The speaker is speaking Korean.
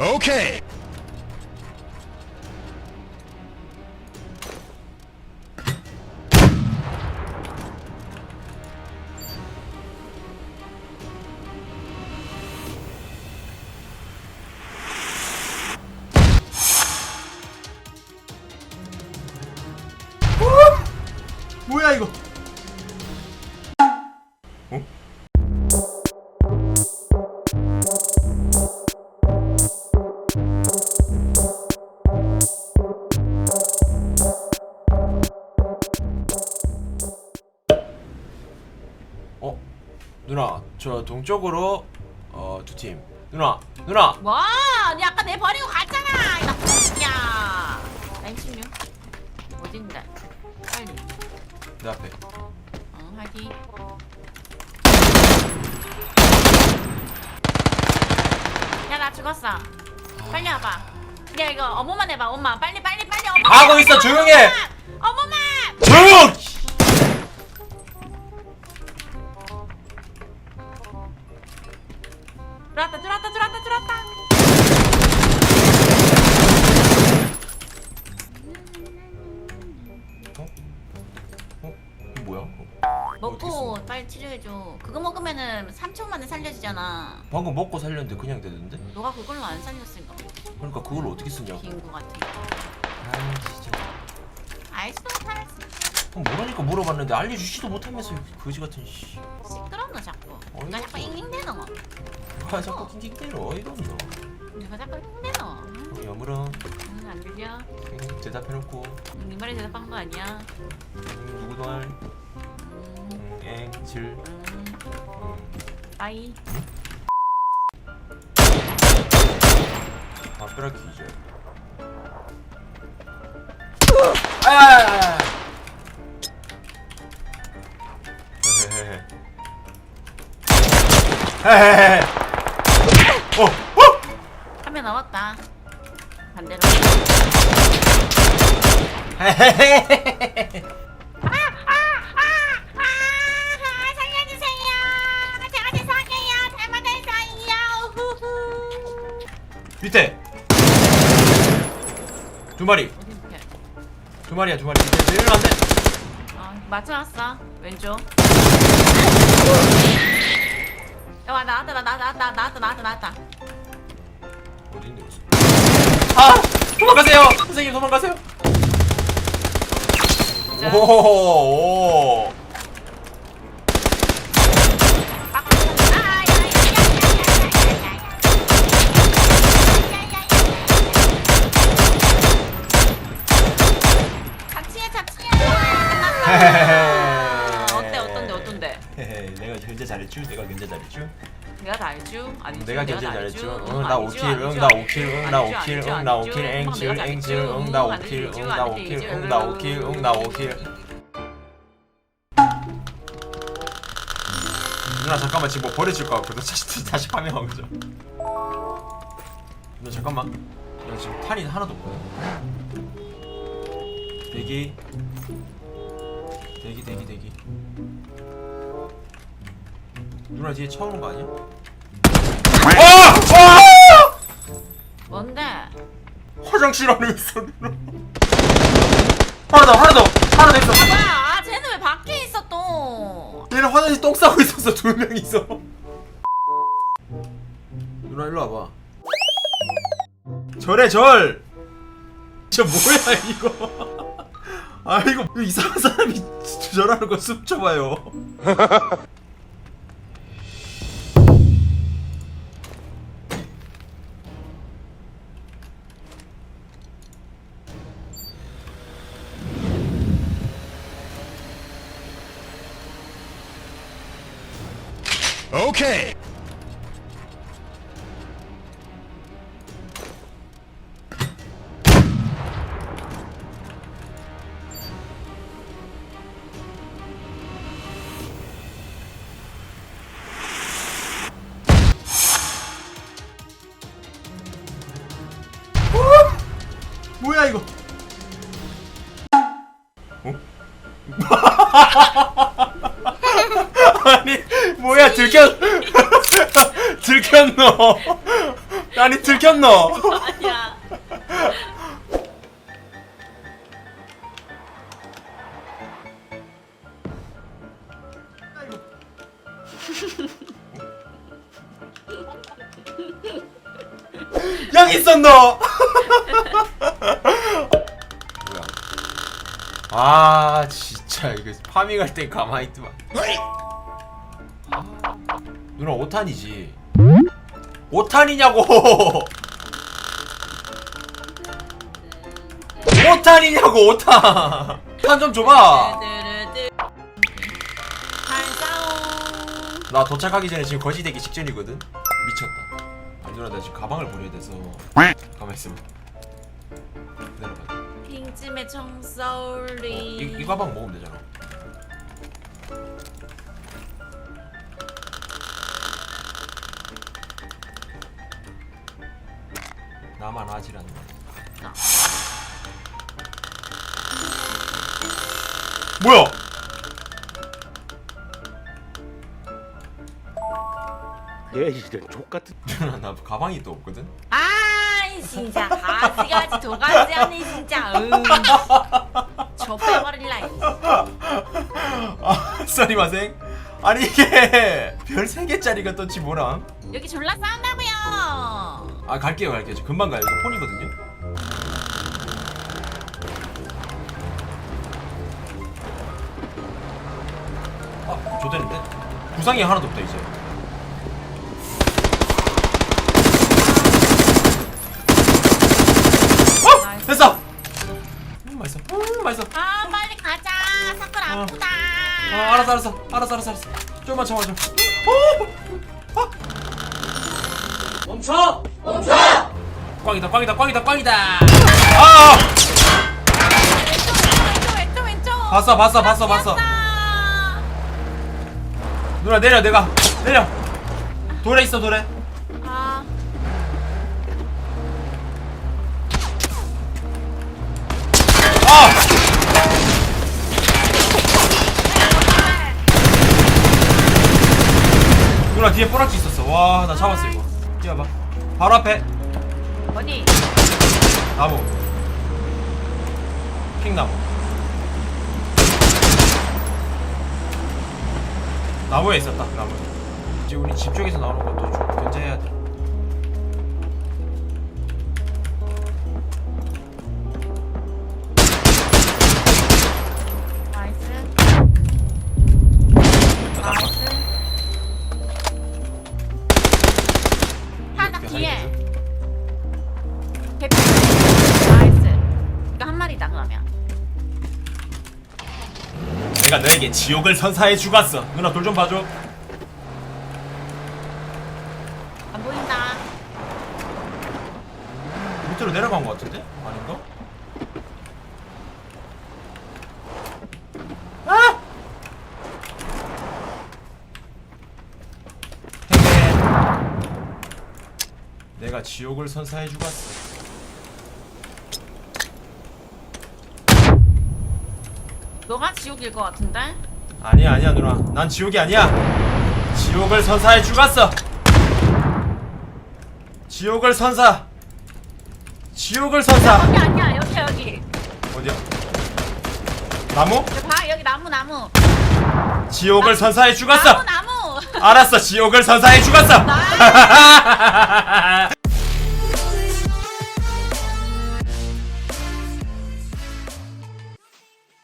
Okay. 저 동쪽으로 어 두 팀 누나 누나 뭐? 니 아까 내 버리고 갔잖아. 이 나쁜 새끼야. 나 26. 어딘데? 빨리. 내 앞에 어, 하기. 야, 나 죽었어. 빨리 와봐. 야, 이거 어머만 해봐, 엄마. 빨리, 빨리, 빨리, 어머. 하고 있어, 조용히 해. 어머만! 조용! 먹고 빨리 치료해줘. 그거 먹으면은 3초 만에 살려지잖아. 방금 먹고 살렸는데 그냥 되는데? 너가 그걸로 안 살렸으니까 그러니까 그걸 어떻게 쓰냐고 비인 거 같아. 아 진짜 알지도 못하면서 그럼 모르니까 물어봤는데 알려주지도 못하면서 거지 같은 씨. 시끄럽노 자꾸. 누가 자꾸. 잉잉대노. 아 자꾸 낑낑대로 어이가 없노 누가 자꾸 잉대노. 어, 여물어 응, 안 들려? 응, 대답해놓고 네 말에 대답한 거 아니야? 응, 누구 말 음, 땡칠 아이 아 뼈라키 이제 아. 헤헤헤 어! 어! 한 명 남았다 반대로 헤헤헤헤헤 밑에 두 마리? 두 마리야 두 마리 밑에 내리면 안돼 어, 맞춰놨어. 왼쪽. 야, 와, 나왔다, 나, 나, 나, 나, 나왔다, 나왔다, 나왔다. 있는 거지? 아! 도망가세요! 선생님 도망가세요! 자. 오 견제 잘했쥬? 내가 견제 잘했쥬? 내가 다 알죠? 아니죠? 내가 견제 다 잘했죠? 알죠? 응, 나 아니죠? 5킬, 응, 아니죠? 나 5킬, 응, 나 아니죠? 5킬, 아니죠? 응, 나 아니죠? 5킬, 엄마가 앵질, 앵질, 잘했죠? 응, 나 응, 안 5킬, 되죠? 응, 안나 되죠? 5킬, 응, 응, 나 5킬, 응, 나 5킬. 누나 잠깐만 지금 뭐 버려질 것 같거든. 다시 다시 파밍 하고 자. 누나 잠깐만. 나 지금 탄이 하나도 없거든. 대기. 대기 대기 대기. 누나 뒤에 처음 온거 아니야? 와! 와! 뭔데? 화장실 안에 있어 누나. 하나 더 하나 더 하나 더 있어. 뭐야? 아, 쟤는 왜 밖에 있어 또? 얘는 화장실 똥 싸고 있었어 두 명이서. 누나 일로 와봐. 절해 절. 저 뭐야 이거? 아 이거 이상한 사람이 절하는 거 습쳐봐요. Okay. 뭐야 이거? 어? 아니 뭐야 들켰 들켰노? 아니 들켰노? 아니야. 여기 있었노? 뭐야? 아 진짜 이거 파밍할 땐 가만히 있더만 아, 누나 5탄이지. 5탄이냐고! 5탄이냐고 5탄! 5탄 좀 줘봐. 나 도착하기 전에 지금 거시되기 직전이거든? 미쳤다. 아니 누나 나 지금 가방을 버려야 돼서. 가만히 있으면 기다려봐 어, 청소리. 이, 이 가방 먹으면 되잖아 나만 않네 아. 뭐야 얘 이런 족같은 나 가방이 또 없거든 아이 진짜 가지가지 도가지 않네 진짜. 응. 저 빼버릴라. 이. 아 쏘리 마생 아니 이게 별 3개짜리가 떴지 뭐람 여기 졸라 싸운다고요. 아 갈게요 갈게요. 저 금방 가요. 이거 폰이거든요. 아 좋대는데? 구상이 하나도 없다 이제. 어? 됐어! 음 맛있어. 음 맛있어. 아 빨리 가자. 사건 어. 아프다. 아 알았어 알았어. 알았어 알았어 알았어. 좀만 참아줘. 어! 아! 멈춰! 꽝이다 꽝이다 꽝이다 꽝이다. 아! 왼쪽 왼쪽 왼쪽. 봤어 봤어 봤어 봤어. 아, 누나 내려 내가. 내려. 돌에 있어 돌에. 아. 아! 누나 뒤에 뽀락지 있었어. 와 나 잡았어 이거. 뛰어봐 바로 앞에. 어디? 나무. 핑나무. 나무에 있었다 나무. 이제 우리 집 쪽에서 나오는 것도 좀 견제해야 돼 뒤에. 개피. 나이스. 이거 한 마리다 그러면. 내가 너에게 지옥을 선사해 주갔어 누나 돌 좀 봐줘 안 보인다. 밑으로 내려간 것 같은데? 아닌가? 아! 헤헤. 내가 지옥을 선사해 주갔어. 너가 지옥일 것 같은데? 아니야 아니야 누나, 난 지옥이 아니야. 지옥을 선사해 주갔어. 지옥을 선사. 지옥을 선사. 여기 아니야 여기 여기. 어디야? 나무? 여기 봐 여기 나무 나무. 지옥을 선사해 주갔어. 나무 나무. 알았어 지옥을 선사해 나.